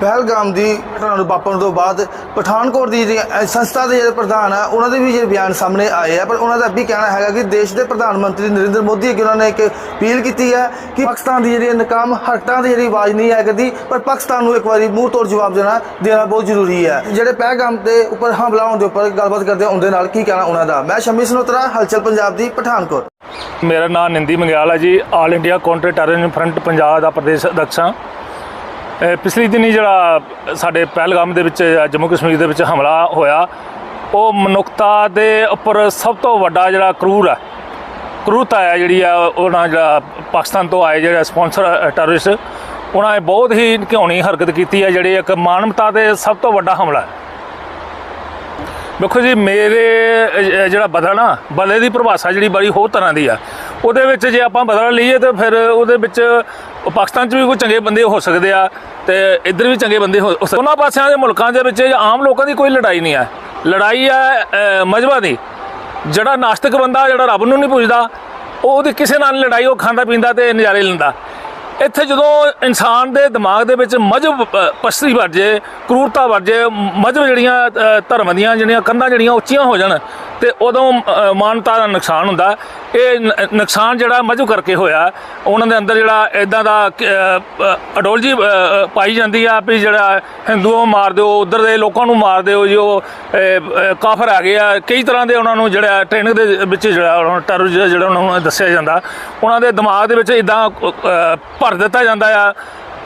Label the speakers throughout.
Speaker 1: ਪਹਿਲਗਾਮ ਦੀ ਘਟਨਾ ਨੂੰ ਵਾਪਰਨ ਤੋਂ ਬਾਅਦ ਪਠਾਨਕੋਟ ਦੀ ਜਿਹੜੀ ਸੰਸਥਾ ਦੇ ਜਿਹੜੇ ਪ੍ਰਧਾਨ ਆ, ਉਹਨਾਂ ਦੇ ਵੀ ਜਿਹੜੇ ਬਿਆਨ ਸਾਹਮਣੇ ਆਏ ਆ, ਪਰ ਉਹਨਾਂ ਦਾ ਇਹ ਵੀ ਕਹਿਣਾ ਹੈਗਾ ਕਿ ਦੇਸ਼ ਦੇ ਪ੍ਰਧਾਨ ਮੰਤਰੀ ਨਰਿੰਦਰ ਮੋਦੀ ਅੱਗੇ ਉਹਨਾਂ ਨੇ ਇੱਕ ਅਪੀਲ ਕੀਤੀ ਹੈ ਕਿ ਪਾਕਿਸਤਾਨ ਦੀ ਜਿਹੜੀ ਨਕਾਮ ਹਰਕਤਾਂ ਦੀ ਜਿਹੜੀ ਆਵਾਜ਼ ਨਹੀਂ ਹੈ ਕਰਦੀ, ਪਰ ਪਾਕਿਸਤਾਨ ਨੂੰ ਇੱਕ ਵਾਰੀ ਮੂੰਹ ਤੋੜ ਜਵਾਬ ਦੇਣਾ ਦੇਣਾ ਬਹੁਤ ਜ਼ਰੂਰੀ ਹੈ। ਜਿਹੜੇ ਪਹਿਲਗਾਮ ਦੇ ਉੱਪਰ ਹਮਲਾ ਹੋਣ ਦੇ ਉੱਪਰ ਗੱਲਬਾਤ ਕਰਦੇ ਉਹਦੇ ਨਾਲ ਕੀ ਕਹਿਣਾ ਉਹਨਾਂ ਦਾ? ਮੈਂ ਸ਼ਮੀ ਸਨੋਤਰਾ, ਹਲਚਲ ਪੰਜਾਬ ਦੀ ਪਠਾਨਕੋਟ।
Speaker 2: ਮੇਰਾ ਨਾਮ ਨਿੰਦੀ ਮੰਗਿਆਲ ਹੈ ਜੀ all India counter terrorism front Punjab ਦਾ ਪ੍ਰਦੇਸ਼ ਅਧਿਕਸ਼ ਹਾਂ। ਪਿਛਲੇ ਦਿਨੀ ਜਿਹੜਾ ਸਾਡੇ ਪਹਿਲਗਾਮ ਦੇ ਵਿੱਚ ਜੰਮੂ ਕਸ਼ਮੀਰ ਦੇ ਵਿੱਚ ਹਮਲਾ ਹੋਇਆ, ਉਹ ਮਨੁੱਖਤਾ ਦੇ ਉੱਪਰ ਸਭ ਤੋਂ ਵੱਡਾ ਜਿਹੜਾ ਕਰੂਰ ਹੈ। ਕਰੂਰਤਾ ਹੈ ਜਿਹੜੀ ਆ, ਉਹਨਾਂ ਜਿਹੜਾ ਪਾਕਿਸਤਾਨ ਤੋਂ ਆਏ ਜਿਹੜੇ ਸਪਾਂਸਰ ਟੈਰਰਿਸਟ, ਉਹਨਾਂ ਨੇ ਬਹੁਤ ਹੀ ਘਿਉਣੀ ਹਰਕਤ ਕੀਤੀ ਹੈ, ਜਿਹੜੀ ਇੱਕ ਮਾਨਵਤਾ ਦੇ ਸਭ ਤੋਂ ਵੱਡਾ ਹਮਲਾ ਹੈ। ਦੇਖੋ ਜੀ, ਮੇਰੇ ਜਿਹੜਾ ਬਦਲਾ ਨਾ, ਬਦਲੇ ਦੀ ਪਰਿਭਾਸ਼ਾ ਜਿਹੜੀ ਬੜੀ ਹੋਰ ਤਰ੍ਹਾਂ ਦੀ ਆ। ਉਹਦੇ ਵਿੱਚ ਜੇ ਆਪਾਂ ਬਦਲ ਲਈਏ ਤੇ ਫਿਰ ਉਹਦੇ ਵਿੱਚ ਉਹ ਪਾਕਿਸਤਾਨ 'ਚ ਵੀ ਕੋਈ ਚੰਗੇ ਬੰਦੇ ਹੋ ਸਕਦੇ ਆ ਤੇ ਇੱਧਰ ਵੀ ਚੰਗੇ ਬੰਦੇ ਹੋ ਸਕਦੇ। ਉਹਨਾਂ ਪਾਸਿਆਂ ਦੇ ਮੁਲਕਾਂ ਦੇ ਵਿੱਚ ਆਮ ਲੋਕਾਂ ਦੀ ਕੋਈ ਲੜਾਈ ਨਹੀਂ ਹੈ। ਲੜਾਈ ਹੈ ਮਜਬਾ ਦੀ। ਜਿਹੜਾ ਨਾਸਤਿਕ ਬੰਦਾ, ਜਿਹੜਾ ਰੱਬ ਨੂੰ ਨਹੀਂ ਪੁੱਜਦਾ ਉਹ ਉਹਦੀ ਕਿਸੇ ਨਾਲ ਲੜਾਈ, ਉਹ ਖਾਂਦਾ ਪੀਂਦਾ ਤੇ ਨਜ਼ਾਰੇ ਲੈਂਦਾ। ਇੱਥੇ ਜਦੋਂ ਇਨਸਾਨ ਦੇ ਦਿਮਾਗ ਦੇ ਵਿੱਚ ਮਜਬ ਪਸ਼ਤੀ ਵਰ ਜੇ ਕਰੂਰਤਾ ਵਰ ਜੇ ਮਜਬ ਜਿਹੜੀਆਂ ਧਰਮ ਦੀਆਂ ਜਿਹੜੀਆਂ ਕੰਧਾਂ ਜਿਹੜੀਆਂ ਉੱਚੀਆਂ ਹੋ ਜਾਣ ਤੇ ਉਦੋਂ ਮਾਨਤਾ ਦਾ ਨੁਕਸਾਨ ਹੁੰਦਾ। ਇਹ ਨ- ਨੁਕਸਾਨ ਜਿਹੜਾ ਮਜੂ ਕਰਕੇ ਹੋਇਆ ਉਹਨਾਂ ਦੇ ਅੰਦਰ ਜਿਹੜਾ ਇਦਾਂ ਦਾ ਅਡੋਲਜੀ ਪਾਈ ਜਾਂਦੀ ਆ ਵੀ ਜਿਹੜਾ ਹਿੰਦੂਆਂ ਮਾਰ ਦਿਓ ਉਧਰ ਦੇ ਲੋਕਾਂ ਨੂੰ ਮਾਰ ਦਿਓ ਜੋ ਅ, ਕਾਫਰ ਆ ਗਏ ਆ। ਕਈ ਤਰ੍ਹਾਂ ਦੇ ਉਹਨਾਂ ਨੂੰ ਜਿਹੜਾ ਟ੍ਰੇਨਿੰਗ ਦੇ ਵਿੱਚ ਜਿਹੜਾ ਟੈਰਰ ਜਿਹੜਾ ਉਹਨਾਂ ਨੂੰ ਦੱਸਿਆ ਜਾਂਦਾ। ਉਹਨਾਂ ਦੇ ਦਿਮਾਗ ਦੇ ਵਿੱਚ ਇਦਾਂ ਭਰ ਦਿੱਤਾ ਜਾਂਦਾ ਆ।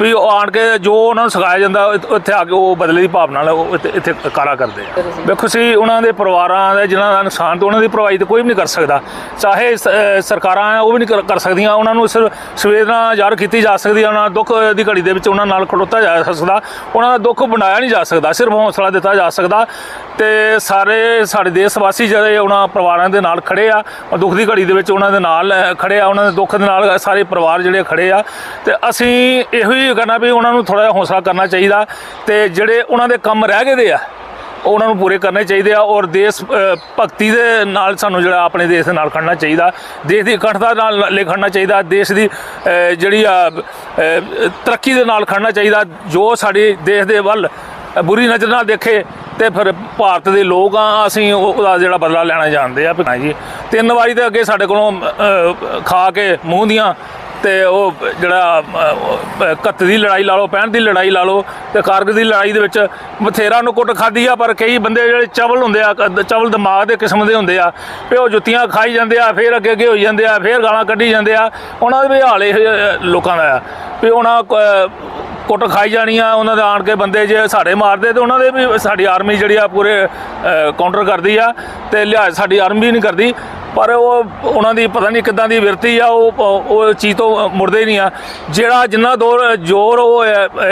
Speaker 2: ਵੀ ਉਹ ਆਣ ਕੇ ਜੋ ਉਹਨਾਂ ਨੂੰ ਸਿਖਾਇਆ ਜਾਂਦਾ ਇੱਥੇ- ਆ ਕੇ ਉਹ ਬਦਲੇ ਦੀ ਭਾਵਨਾ ਨਾਲ ਉਹ ਇੱਥੇ ਇੱਥੇ ਕਾਰਾ ਕਰਦੇ ਆ। ਵੇਖੋ ਸੀ ਉਹਨਾਂ ਦੇ ਪਰਿਵਾਰਾਂ ਦੇ ਜਿਨ੍ਹਾਂ ਦਾ ਨੁਕਸਾਨ ਤੇ ਉਹਨਾਂ ਦੀ ਭਰਵਾਈ ਤੇ ਕੋਈ ਵੀ ਨਹੀਂ ਕਰ ਸਕਦਾ। ਚਾਹੇ ਸ- ਅਹ ਸਰਕਾਰਾਂ ਆ ਉਹ ਵੀ ਨਹੀਂ ਕਰ- ਕਰ ਸਕਦੀਆਂ ਉਹਨਾਂ ਨੂੰ ਸਿਰਫ ਸੰਵੇਦਨਾ ਜ਼ਾਹਰ ਕੀਤੀ ਜਾ ਸਕਦੀ ਹੈ ਉਹਨਾਂ ਦੁੱਖ ਦੀ ਘੜੀ ਦੇ ਵਿੱਚ ਉਹਨਾਂ ਨਾਲ ਖੜੋਤਾ ਜਾ ਸਕਦਾ ਉਹਨਾਂ ਦਾ ਦੁੱਖ ਬਣਾਇਆ ਨਹੀਂ ਜਾ ਸਕਦਾ ਸਿਰਫ ਹੌਸਲਾ ਦਿੱਤਾ ਜਾ ਸਕਦਾ ਤੇ ਸਾਰੇ ਸਾਡੇ ਦੇਸ਼ ਵਾਸੀ ਜਿਹੜੇ ਉਹਨਾਂ ਪਰਿਵਾਰਾਂ ਦੇ ਨਾਲ ਖੜੇ ਆ ਔਰ ਦੁੱਖ ਦੀ ਘੜੀ ਦੇ ਵਿੱਚ ਉਹਨਾਂ ਦੇ ਨਾਲ ਅਹ, ਖੜੇ ਆ ਉਹਨਾਂ ਦੇ ਦੁੱਖ ਦੇ ਨਾਲ ਸਾਰੇ ਪਰਿਵਾਰ ਜਿਹੜੇ ਖੜੇ ਆ ਤੇ ਅਸੀਂ ਇਹੋ ਹੀ ਕਰਨਾ ਵੀ ਉਹਨਾਂ ਨੂੰ ਥੋੜਾ ਜਿਹਾ ਹੌਸਲਾ ਕਰਨਾ ਚਾਹੀਦਾ ਤੇ ਜਿਹੜੇ ਉਹਨਾਂ ਦੇ ਕੰਮ ਰਹਿ ਗਏ ਦੇ ਆ, ਉਹ ਉਹਨਾਂ ਨੂੰ ਪੂਰੇ ਕਰਨੇ ਚਾਹੀਦੇ ਆ ਔਰ ਦੇਸ਼ ਭਗਤੀ ਦੇ ਨਾਲ ਸਾਨੂੰ ਜਿਹੜਾ ਆਪਣੇ ਦੇਸ਼ ਦੇ ਨਾਲ ਖੜਨਾ ਚਾਹੀਦਾ, ਦੇਸ਼ ਦੀ ਇਕੱਠਤਾ ਨਾਲ ਲੈ ਖੜਨਾ ਚਾਹੀਦਾ, ਦੇਸ਼ ਦੀ ਜਿਹੜੀ ਆ ਤਰੱਕੀ ਦੇ ਨਾਲ ਖੜਨਾ ਚਾਹੀਦਾ, ਜੋ ਸਾਡੇ ਦੇਸ਼ ਦੇ ਵੱਲ ਬੁਰੀ ਨਜ਼ਰ ਨਾਲ ਦੇਖੇ ਤੇ ਫਿਰ ਭਾਰਤ ਦੇ ਲੋਕ ਆ, ਅਸੀਂ ਉਹਦਾ ਜਿਹੜਾ ਬਦਲਾ ਲੈਣਾ ਜਾਣਦੇ ਆ ਭਾਈ ਜੀ। ਤਿੰਨ ਵਾਰੀ ਤੇ ਅੱਗੇ ਸਾਡੇ ਕੋਲੋਂ ਖਾ ਕੇ ਮੂੰਹ ਦੀਆਂ ਤੇ ਉਹ ਜਿਹੜਾ ਕੱਤ ਦੀ ਲੜਾਈ ਲਾ ਲਓ 65 ਦੀ ਲੜਾਈ ਲਾ ਲਓ ਤੇ ਕਾਰਗਿਲ ਦੀ ਲੜਾਈ ਦੇ ਵਿੱਚ ਬਥੇਰਾ ਨੂੰ ਕੁੱਟ ਖਾਦੀ ਆ, ਪਰ ਕਈ ਬੰਦੇ ਜਿਹੜੇ ਚਵਲ ਹੁੰਦੇ ਆ, ਕ- ਚਵਲ ਦਿਮਾਗ ਦੇ ਕਿਸਮ ਦੇ ਹੁੰਦੇ ਆ ਵੀ ਉਹ ਜੁੱਤੀਆਂ ਖਾਈ ਜਾਂਦੇ ਆ, ਫੇਰ ਅੱਗੇ ਅੱਗੇ ਹੋਈ ਜਾਂਦੇ ਆ, ਫੇਰ ਗਾਲਾਂ ਕੱਢੀ ਜਾਂਦੇ ਆ, ਉਹਨਾਂ ਦੇ ਵੀ ਹਾਲ ਇਹ ਲੋਕਾਂ ਦਾ ਆ ਵੀ ਉਹਨਾਂ ਕ- ਕੁੱਟ ਖਾਈ ਜਾਣੀਆਂ ਉਹਨਾਂ ਦੇ ਆਣ ਕੇ ਬੰਦੇ ਜੇ ਸਾਡੇ ਮਾਰਦੇ ਤੇ ਉਹਨਾਂ ਦੇ ਵੀ ਸਾਡੀ ਆਰਮੀ ਜਿਹੜੀ ਆ ਪੂਰੇ ਕਾਊਂਟਰ ਕਰਦੀ ਆ ਤੇ ਲਿਹਾਜ਼ ਸਾਡੀ ਆਰਮੀ ਨਹੀਂ ਕਰਦੀ। ਪਰ ਉਹ ਉਹਨਾਂ ਦੀ ਪਤਾ ਨਹੀਂ ਕਿੱਦਾਂ ਦੀ ਵਿਰਤੀ ਆ, ਉਹ ਉਹ ਚੀਜ਼ ਤੋਂ ਮੁੜਦੇ ਹੀ ਨਹੀਂ ਆ। ਜਿਹੜਾ ਜਿੰਨਾ ਦੌਰ, ਜ਼ੋਰ ਉਹ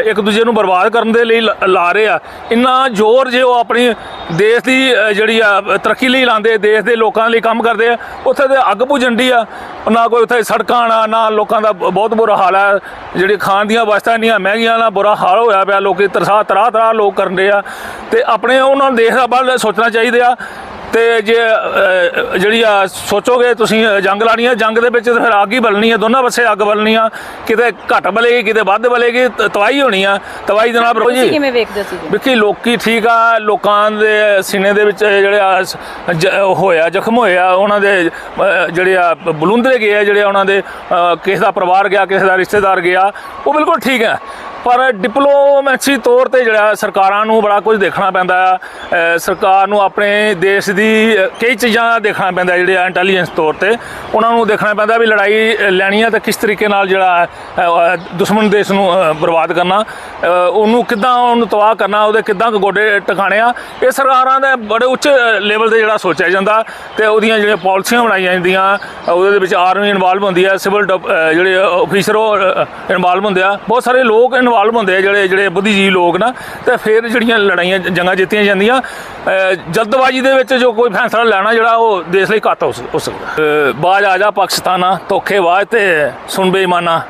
Speaker 2: ਇੱਕ ਦੂਜੇ ਨੂੰ ਬਰਬਾਦ ਕਰਨ ਦੇ ਲਈ ਲ- ਲਾ ਰਹੇ ਆ, ਇੰਨਾ ਜ਼ੋਰ ਜੇ ਉਹ ਆਪਣੀ ਦੇਸ਼ ਦੀ ਜਿਹੜੀ ਆ, ਤਰੱਕੀ ਲਈ ਲਾਉਂਦੇ, ਦੇਸ਼ ਦੇ ਲੋਕਾਂ ਲਈ ਕੰਮ ਕਰਦੇ ਆ, ਉੱਥੇ ਤੇ ਅੱਗ ਬੁਝੰਡੀ ਆ। ਨਾ ਕੋਈ ਉੱਥੇ ਸੜਕਾਂ ਨਾ ਨਾ ਲੋਕਾਂ ਦਾ ਬਹੁਤ ਬੁਰਾ ਹਾਲ ਆ। ਜਿਹੜੇ ਖਾਣ ਦੀਆਂ ਵਸਤਾਂ ਇੰਨੀਆਂ ਮਹਿੰਗੀਆਂ ਨਾਲ ਬੁਰਾ ਹਾਲ ਹੋਇਆ ਪਿਆ, ਲੋਕੀ ਤਰਸਾ ਤਰਾ ਤਰਾ ਲੋਕ ਕਰਨ ਦੇ ਆ। ਤੇ ਆਪਣੇ ਉਹਨਾਂ ਨੂੰ ਦੇਸ਼ ਦਾ ਵੱਲ ਸੋਚਣਾ ਚਾਹੀਦਾ ਆ। ਤੇ ਜੇ ਜਿਹੜੀ ਆ ਸੋਚੋਗੇ ਤੁਸੀਂ ਜੰਗ ਲਾਣੀ ਆ ਜੰਗ ਦੇ ਵਿੱਚ ਤਾਂ ਫਿਰ ਅੱਗ ਹੀ ਬਲਣੀ ਆ ਦੋਨਾਂ ਪਾਸੇ ਅੱਗ ਬਲਣੀ ਆ। ਕਿਤੇ ਘੱਟ ਬਲੇਗੀ ਕਿਤੇ ਵੱਧ ਬਲੇਗੀ ਤ- ਤਬਾਹੀ ਹੋਣੀ ਆ। ਨਾਲ ਪ੍ਰਭੂ
Speaker 3: ਤੁਸੀਂ
Speaker 2: ਜੀ
Speaker 3: ਕਿਵੇਂ ਵੇਖਦੇ ਸੀ
Speaker 2: ਵਿੱਕੀ ਲੋਕੀ ਠੀਕ ਆ ਲੋਕਾਂ ਦੇ ਸੀਨੇ ਦੇ ਵਿੱਚ ਜਿਹੜੇ ਆ ਹੋਇਆ ਜ਼ਖਮ ਹੋਇਆ ਉਹਨਾਂ ਦੇ ਜਿਹੜੇ ਆ ਬਲੁੰਦਰੇ ਗਏ ਆ ਜਿਹੜੇ ਉਹਨਾਂ ਦੇ ਕਿਸੇ ਦਾ ਪਰਿਵਾਰ ਗਿਆ ਕਿਸੇ ਦਾ ਰਿਸ਼ਤੇਦਾਰ ਗਿਆ ਉਹ ਬਿਲਕੁਲ ਠੀਕ ਹੈ ਪਰ ਡਿਪਲੋਮੈਸੀ ਤੌਰ ਤੇ ਜਿਹੜਾ ਸਰਕਾਰਾਂ ਨੂੰ ਬੜਾ ਕੁਝ ਦੇਖਣਾ ਪੈਂਦਾ ਆ। ਸਰਕਾਰ ਨੂੰ ਆਪਣੇ ਦੇਸ਼ ਦੀ ਕਈ ਚੀਜ਼ਾਂ ਦੇਖਣਾ ਪੈਂਦਾ ਜਿਹੜੇ ਇੰਟੈਲੀਜੈਂਸ ਤੌਰ ਤੇ। ਉਹਨਾਂ ਨੂੰ ਦੇਖਣਾ ਪੈਂਦਾ ਵੀ ਲੜਾਈ ਲੈਣੀ ਆ ਤਾਂ ਕਿਸ ਤਰੀਕੇ ਨਾਲ ਜਿਹੜਾ ਦੁਸ਼ਮਣ ਦੇਸ਼ ਨੂੰ ਬਰਬਾਦ ਕਰਨਾ। ਉਹਨੂੰ ਕਿੱਦਾਂ ਉਹਨੂੰ ਤਬਾਹ ਕਰਨਾ, ਉਹਦੇ ਕਿੱਦਾਂ ਗੋਡੇ ਟਿਕਾਣੇ ਆ। ਇਹ ਸਰਕਾਰਾਂ ਦੇ ਬੜੇ ਉੱਚ ਲੈਵਲ ਤੇ ਜਿਹੜਾ ਸੋਚਿਆ ਜਾਂਦਾ ਤੇ ਉਹਦੀਆਂ ਜਿਹੜੀਆਂ ਪਾਲਿਸੀਆਂ ਬਣਾਈਆਂ ਜਾਂਦੀਆਂ, ਉਹਦੇ ਵਿੱਚ ਆਰਮੀ ਇਨਵੋਲਵ ਹੁੰਦੀ ਆ ਸਿਵਲ ਜਿਹੜੇ ਆਫੀਸਰ ਉਹ ਇਨਵੋਲਵ ਹੁੰਦੇ ਆ। ਬਹੁਤ ਸਾਰੇ ਲੋਕ ਇਨਵੋਲਵ ਹੁੰਦੇ ਆ ਜਿਹੜੇ ਜਿਹੜੇ ਬੁੱਧੀਜੀਵੀ ਲੋਕ ਨਾ, ਤੇ ਫਿਰ ਜਿਹੜੀਆਂ ਲੜਾਈਆਂ ਜੰਗਾਂ ਜਿੱਤੀਆਂ ਜਾਂਦੀਆਂ ਜਲਦਬਾਜ਼ੀ ਦੇ ਵਿੱਚ ਜੋ ਕੋਈ ਫੈਸਲਾ ਲੈਣਾ ਜਿਹੜਾ ਉਹ ਦੇਸ਼ ਲਈ ਘਾਤ ਹੋ ਸਕਦਾ। ਬਾਜ ਆ ਜਾ ਪਾਕਿਸਤਾਨਾ ਧੋਖੇਬਾਜ਼ ਤੇ ਸੁਣ ਬੇਈਮਾਨਾ।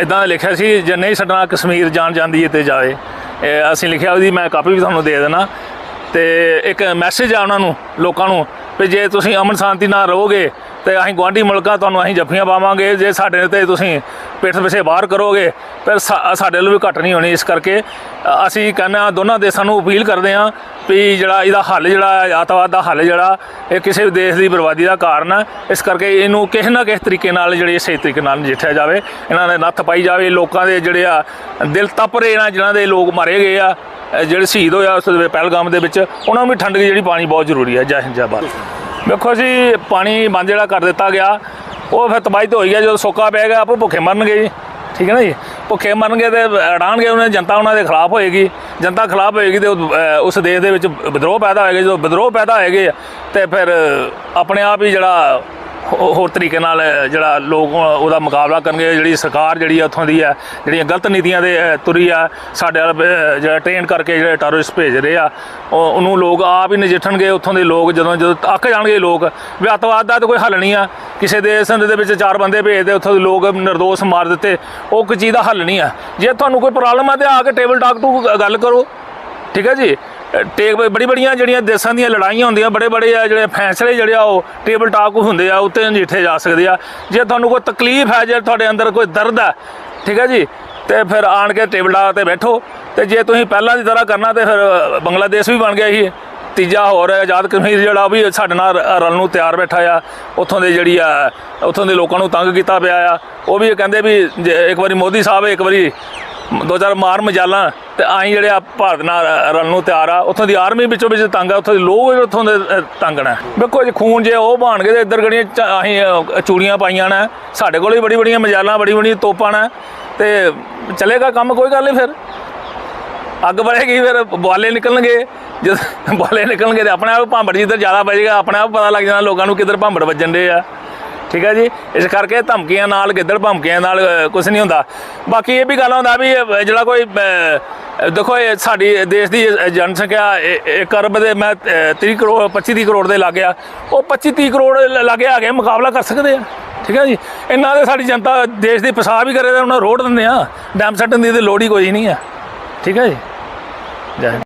Speaker 2: ਇਦਾਂ ਲਿਖਿਆ ਸੀ, ਜੇ ਨਹੀਂ ਛੱਡਣਾ ਕਸ਼ਮੀਰ ਜਾਣ ਜਾਂਦੀ ਹੈ ਤੇ ਜਾਵੇ ਅਸੀਂ ਲਿਖਿਆ ਉਹਦੀ ਮੈਂ ਕਾਪੀ ਵੀ ਤੁਹਾਨੂੰ ਦੇ ਦੇਣਾ। ਤੇ ਇੱਕ ਮੈਸੇਜ ਆ ਉਹਨਾਂ ਨੂੰ, ਲੋਕਾਂ ਨੂੰ, ਵੀ ਜੇ ਤੁਸੀਂ ਅਮਨ ਸ਼ਾਂਤੀ ਨਾਲ ਰਹੋਗੇ ਤੇ ਅਸੀਂ ਗੁਆਂਢੀ ਮੁਲਕਾਂ ਤੁਹਾਨੂੰ ਅਸੀਂ ਜੱਫੀਆਂ ਪਾਵਾਂਗੇ। ਜੇ ਸਾਡੇ ਤੇ ਤੁਸੀਂ ਪਿੱਠ ਪਿਛੇ ਬਾਹਰ ਕਰੋਗੇ, ਫਿਰ ਸਾਡੇ ਵੱਲੋਂ ਵੀ ਘੱਟ ਨਹੀਂ ਹੋਣੀ ਇਸ ਕਰਕੇ। ਅਸੀਂ ਕਹਿੰਦੇ ਦੋਨਾਂ ਦੇਸ਼ਾਂ ਨੂੰ ਅਪੀਲ ਕਰਦੇ ਹਾਂ ਵੀ ਜਿਹੜਾ ਇਹਦਾ ਹੱਲ ਜਿਹੜਾ ਆਤਵਾਦ ਦਾ ਹੱਲ ਜਿਹੜਾ, ਇਹ ਕਿਸੇ ਵੀ ਦੇਸ਼ ਦੀ ਬਰਬਾਦੀ ਦਾ ਕਾਰਨ ਹੈ। ਇਸ ਕਰਕੇ ਇਹਨੂੰ ਕਿਸੇ ਨਾ ਕਿਸੇ ਤਰੀਕੇ ਨਾਲ ਜਿਹੜੀ ਸਹੀ ਤਰੀਕੇ ਨਾਲ ਨਜਿੱਠਿਆ ਜਾਵੇ। ਇਹਨਾਂ ਦੇ ਨੱਥ ਪਾਈ ਜਾਵੇ। ਲੋਕਾਂ ਦੇ ਜਿਹੜੇ ਆ ਦਿਲ ਤਪ ਰਹੇ ਨਾ, ਜਿਨ੍ਹਾਂ ਦੇ ਲੋਕ ਮਾਰੇ ਗਏ ਆ, ਜਿਹੜੇ ਸ਼ਹੀਦ ਹੋਇਆ ਉਸ ਪਹਿਲਗਾਮ ਦੇ ਵਿੱਚ, ਉਹਨਾਂ ਨੂੰ ਵੀ ਠੰਡ ਦੀ ਜਿਹੜੀ ਪਾਣੀ ਬਹੁਤ ਜ਼ਰੂਰੀ ਹੈ। ਜੈ ਹਿੰਦ, ਜੈ ਭਾਰਤ। ਵੇਖੋ ਜੀ, ਪਾਣੀ ਬੰਦ ਜਿਹੜਾ ਕਰ ਦਿੱਤਾ ਗਿਆ, ਉਹ ਫਿਰ ਤਬਾਹੀ ਤਾਂ ਹੋਈ ਹੈ ਜਦੋਂ ਸੋਕਾ ਪੈ ਗਿਆ, ਆਪੋ ਭੁੱਖੇ ਮਰਨਗੇ ਜੀ। ਠੀਕ ਹੈ ਨਾ ਜੀ? ਭੁੱਖੇ ਮਰਨਗੇ ਤੇ ਅੜਾਣਗੇ ਉਹਨਾਂ, ਜਨਤਾ ਉਹਨਾਂ ਦੇ ਖਿਲਾਫ ਹੋਏਗੀ। ਜਨਤਾ ਖਿਲਾਫ ਹੋਏਗੀ ਤੇ ਉਸ ਦੇਸ਼ ਦੇ ਵਿੱਚ ਵਿਦਰੋਹ ਪੈਦਾ ਹੋਏਗਾ, ਜਦੋਂ ਵਿਦਰੋਹ ਪੈਦਾ ਹੋਏਗੇ, ਤੇ ਫਿਰ ਆਪਣੇ ਆਪ ਹੀ ਜਿਹੜਾ ਹੋਰ ਤਰੀਕੇ ਨਾਲ ਜਿਹੜਾ ਲੋਕ ਉਹਦਾ ਮੁਕਾਬਲਾ ਕਰਨਗੇ, ਜਿਹੜੀ ਸਰਕਾਰ ਜਿਹੜੀ ਆ ਉੱਥੋਂ ਦੀ ਆ, ਜਿਹੜੀਆਂ ਗਲਤ ਨੀਤੀਆਂ ਦੇ ਤੁਰੀ ਆ, ਸਾਡੇ ਵੱਲ ਜਿਹੜਾ ਟ੍ਰੇਨ ਕਰਕੇ ਜਿਹੜੇ ਟੈਰਰਿਸਟ ਭੇਜ ਰਹੇ ਆ, ਉਹ, ਉਹਨੂੰ ਲੋਕ ਆਪ ਹੀ ਨਜਿੱਠਣਗੇ, ਉੱਥੋਂ ਦੇ ਲੋਕ ਜਦੋਂ ਜਦੋਂ ਅੱਕ ਜਾਣਗੇ ਲੋਕ, ਵੀ ਅੱਤਵਾਦ ਦਾ ਤਾਂ ਕੋਈ ਹੱਲ ਨਹੀਂ ਆ, ਕਿਸੇ ਦੇ ਦੇਸ਼ ਦੇ ਵਿੱਚ ਚਾਰ ਬੰਦੇ ਭੇਜਦੇ, ਉੱਥੋਂ ਦੇ ਲੋਕ ਨਿਰਦੋਸ਼ ਮਾਰ ਦਿੱਤੇ, ਉਹ ਕੋਈ ਚੀਜ਼ ਦਾ ਹੱਲ ਨਹੀਂ ਆ। ਜੇ ਤੁਹਾਨੂੰ ਕੋਈ ਪ੍ਰੋਬਲਮ ਆ ਤੇ ਆ ਕੇ ਟੇਬਲ ਟਾਕ ਟੂ ਗੱਲ ਕਰੋ, ਠੀਕ ਹੈ ਜੀ? ਟੇਕ ਬੜੀ ਬੜੀਆਂ ਜਿਹੜੀਆਂ ਦੇਸ਼ਾਂ ਦੀਆਂ ਲੜਾਈਆਂ ਹੁੰਦੀਆਂ, ਬੜੇ ਬੜੇ ਆ ਜਿਹੜੇ ਫੈਸਲੇ ਜਿਹੜੇ ਆ ਉਹ ਟੇਬਲ ਟਾਕ ਹੁੰਦੇ ਆ, ਉੱਤੇ ਨਜਿੱਠੇ ਜਾ ਸਕਦੇ ਆ। ਜੇ ਤੁਹਾਨੂੰ ਕੋਈ ਤਕਲੀਫ ਹੈ, ਜੇ ਤੁਹਾਡੇ ਅੰਦਰ ਕੋਈ ਦਰਦ ਹੈ, ਠੀਕ ਹੈ ਜੀ, ਤੇ ਫਿਰ ਆਣ ਕੇ ਟੇਬਲ ਟਾਕ ਤੇ ਬੈਠੋ। ਤੇ ਜੇ ਤੁਸੀਂ ਪਹਿਲਾਂ ਦੀ ਤਰ੍ਹਾਂ ਕਰਨਾ, ਤੇ ਫਿਰ ਬੰਗਲਾਦੇਸ਼ ਵੀ ਬਣ ਗਿਆ ਸੀ ਤੀਜਾ ਹੋਰ ਆਜ਼ਾਦ ਕਸ਼ਮੀਰ ਜਿਹੜਾ ਉਹ ਵੀ ਸਾਡੇ ਨਾਲ ਰਲ ਨੂੰ ਤਿਆਰ ਬੈਠਾ ਆ। ਉੱਥੋਂ ਦੇ ਜਿਹੜੀ ਆ, ਉੱਥੋਂ ਦੇ ਲੋਕਾਂ ਨੂੰ ਤੰਗ ਕੀਤਾ ਪਿਆ ਆ। ਉਹ ਵੀ ਕਹਿੰਦੇ ਵੀ ਜੇ ਇੱਕ ਵਾਰੀ ਮੋਦੀ ਸਾਹਿਬ ਇੱਕ ਵਾਰੀ ਦੋ ਚਾਰ ਮਾਰ ਮਜਾਲਾਂ ਤੇ ਆਈ ਜਿਹੜੇ ਆ ਭਾਰਤ ਨਾਲ ਰਲ ਨੂੰ ਤਿਆਰ ਆ। ਉੱਥੋਂ ਦੀ ਆਰਮੀ ਵਿੱਚੋਂ ਵਿੱਚ ਤੰਗ ਆ ਉੱਥੋਂ ਦੇ ਲੋਕ ਵੀ ਉੱਥੋਂ ਦੇ ਅ, ਤੰਗ ਨੇ। ਵੇਖੋ ਜੇ ਖੂਨ ਜੇ ਉਹ ਬਹਾਣਗੇ ਤੇ ਇੱਧਰ ਗੜੀਆਂ ਅਸੀਂ ਚੂੜੀਆਂ ਪਾਈਆਂ ਨੇ। ਸਾਡੇ ਕੋਲ ਵੀ ਬੜੀ ਬੜੀਆਂ ਮਜਾਲਾਂ ਬੜੀ ਬੜੀਆਂ ਤੋਪਾਂ ਨੇ। ਤੇ ਚਲੇਗਾ ਕੰਮ ਕੋਈ ਗੱਲ ਨਹੀਂ ਫਿਰ। ਅੱਗ ਬਲੇਗੀ ਫਿਰ ਬੁਆਲੇ ਨਿਕਲਣਗੇ। ਜਦ ਬੁਆਲੇ ਨਿਕਲਣਗੇ ਤੇ ਆਪਣੇ ਆਪ ਭਾਂਬੜ ਜਿੱਧਰ ਜ਼ਿਆਦਾ ਵੱਜੇਗਾ ਆਪਣੇ ਆਪ ਪਤਾ ਲੱਗ ਜਾਣਾ ਲੋਕਾਂ ਨੂੰ ਕਿੱਧਰ ਭਾਂਬੜ ਵੱਜਣ ਦੇ ਆ। ਠੀਕ ਹੈ ਜੀ? ਇਸ ਕਰਕੇ ਧਮਕੀਆਂ ਨਾਲ ਗਿੱਦੜ ਭਮਕੀਆਂ ਨਾਲ ਕੁਝ ਨਹੀਂ ਹੁੰਦਾ। ਬਾਕੀ ਇਹ ਵੀ ਗੱਲ ਹੁੰਦਾ ਵੀ ਜਿਹੜਾ ਕੋਈ ਦੇਖੋ ਇਹ ਸਾਡੀ ਦੇਸ਼ ਦੀ ਜਨਸੰਖਿਆ 1 ਅਰਬ ਦੇ ਮੈਂ ਅਹ, 30 ਕਰੋੜ 25 ਕਰੋੜ ਦੇ ਲੱਗ ਆ। ਉਹ 25 30 ਕਰੋੜ ਲ- ਲਾਗੇ ਆ ਕੇ ਮੁਕਾਬਲਾ ਕਰ ਸਕਦੇ ਆ। ਠੀਕ ਹੈ ਜੀ? ਇਹਨਾਂ ਦੇ ਸਾਡੀ ਜਨਤਾ ਦੇਸ਼ ਦੀ ਪਿਸ਼ਾਬ ਹੀ ਕਰੇ ਤਾਂ ਉਹਨਾਂ ਰੋਡ ਦਿੰਦੇ ਆ। ਡੈਮ ਸੱਟਣ ਦੀ ਤੇ ਲੋੜ ਹੀ ਕੋਈ ਨਹੀਂ ਆ। ਠੀਕ ਹੈ ਜੀ? ਜੈ